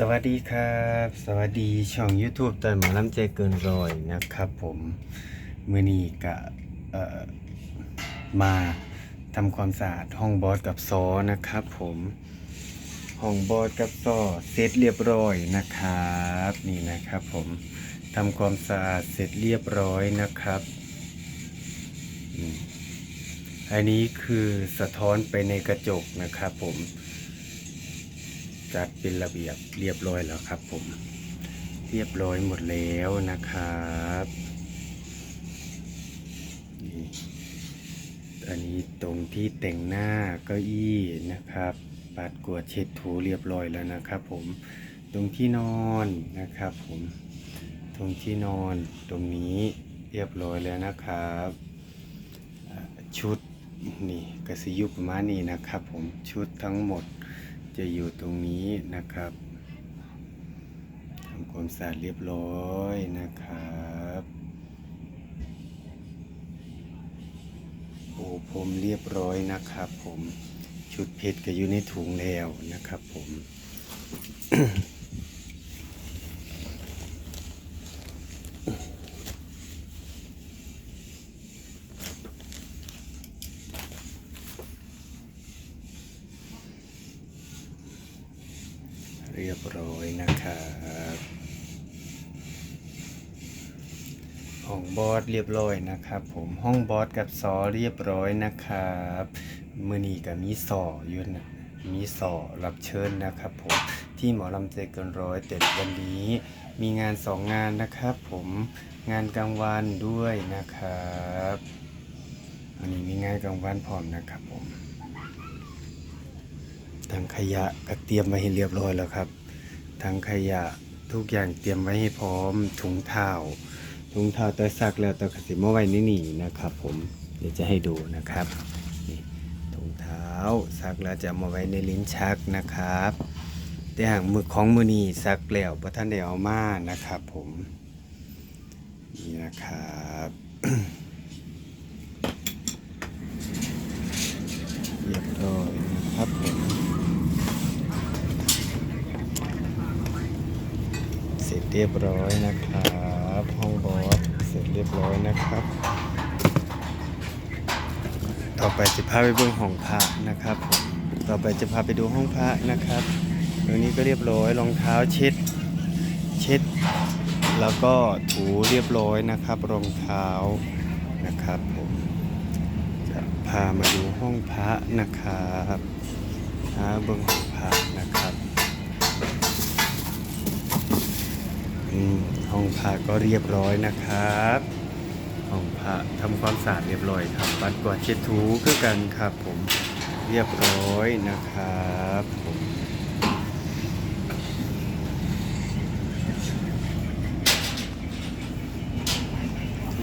สวัสดีครับ สวัสดีช่อง YouTube ตอนหมอลำใจเกินรอยนะครับผมมือนี้กะมาทำความสะอาดห้องบอสกับซอนะครับผมห้องบอสกับซอเสร็จเรียบร้อยนะครับนี่นะครับผมทำความสะอาดเสร็จเรียบร้อยนะครับอันนี้คือสะท้อนไปในกระจกนะครับผม จัดเป็นระเบียบเรียบร้อยแล้วครับผม เรียบร้อยหมดแล้วนะครับนี่อันนี้ตรงที่แต่งหน้าเก้าอี้นะครับปัดกวาดเช็ดถูเรียบร้อยแล้วนะครับ ผมตรงที่นอนนะครับ ผมตรงที่นอนตรงนี้เรียบร้อยแล้วนะครับชุดนี่กระสิยุประมาณนี้นะครับ ผมชุดทั้งหมด จะอยู่ตรงนี้นะครับทำความสะอาดเรียบร้อยนะครับโอ้ผมเรียบร้อยนะครับ ผมชุดเพชรก็อยู่ในถุงแล้วนะครับ ผม เรียบร้อยนะครับห้องบอสเรียบร้อยนะครับ ผมห้องบอสกับซอเรียบร้อยนะครับมือนีกับมีสออยู่นะมีสอรับเชิญนะครับ ผมที่หมอลำใจเกินร้อยแต่วันนี้ มีงานสองงานนะครับ ผมงานกลางวันด้วยนะครับวันนี้มีงานกลางวันพร้อมนะครับผม ทางขยะก็เตรียมไว้ให้เรียบร้อยแล้วครับทางขยะทุกอย่างเตรียมไว้ให้พร้อมถุงเท้าถุงเท้าแต่ซักแล้วแต่กสิมาไว้นี่นี่นะครับ ผมเดี๋ยวจะให้ดูนะครับนี่ถุงเท้าซักแล้วจะมาไว้ในลิ้นชักนะครับแต่หากมือของมือนี่ซักแล้วพระท่านได้เอามานะครับ ผมนี่นะครับ เรียบร้อยนะครับผม เร็จเรียบร้อยนะครับห้องบอสเสร็จเรียบร้อยนะครับ ต่อไปจะพาไปเบื้องห้องพระนะครับผมต่อไปจะพาไปดูห้องพระนะครับตรงนี้ก็เรียบร้อยรองเท้าเช็ด เช็ด แล้วก็ถูเรียบร้อยนะครับ รองเท้านะครับผมจะพามาดูห้องพระนะครับหาเบื้องห้องพระนะครับ อืม ห้องพระก็เรียบร้อยนะครับ ห้องพระทำความสะอาดเรียบร้อยครับปัดกวาดเช็ดถูคือกันครับผมเรียบร้อยนะครับผม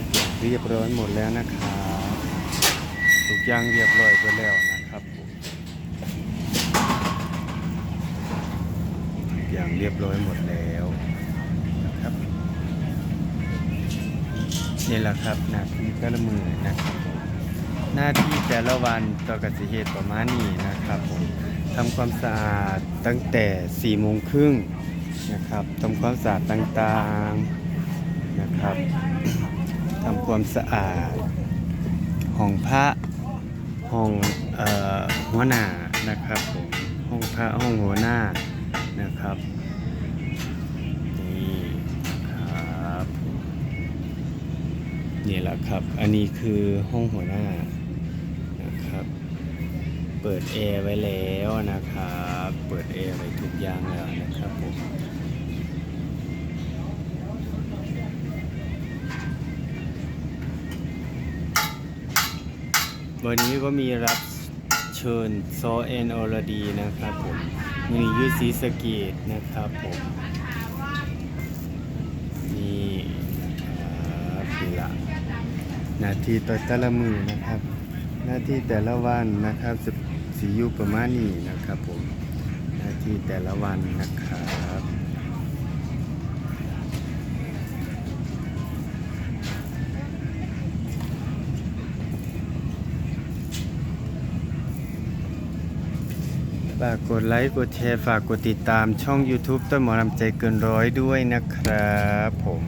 ทุกอย่างเรียบร้อยหมดแล้วนะครับทุกอย่างเรียบร้อยไปแล้วนะครับผมทุกอย่างเรียบร้อยหมดแล้ว นี่แหละครับหน้าที่แต่ละมือนะครับผมหน้าที่แต่ละวันต่อกสิเหตุประมาณนี้นะครับผมทำความสะอาดตั้งแต่4ี่โมงครึ่งนะครับทำความสะอาดต่างๆนะครับทำความสะอาดห้องพระห้องเอ่อหัวหน้านะครับผมห้องพระห้องหัวหน้านะครับ นี่แหละครับ อันนี้คือห้องหัวหน้านะครับ เปิดแอร์ไว้แล้วนะครับ เปิดแอร์ไว้ทุกอย่างแล้วนะครับผมวันนี้ก็มีรับเชิญโซเอนอรดีนะครับผมมียูซีสเกตนะครับผมนี่นะครับนี่ละ หน้าที่ต่อแต่ละมือนะครับ หน้าที่แต่ละวันนะครับสีอยู่ประมาณนี้นะครับผมหน้าที่แต่ละวันนะครับฝากกดไลค์กดแชร์ฝากกดติดตามช่อง YouTube ต้นหมอลำใจเกินร้อยด้วยนะครับผม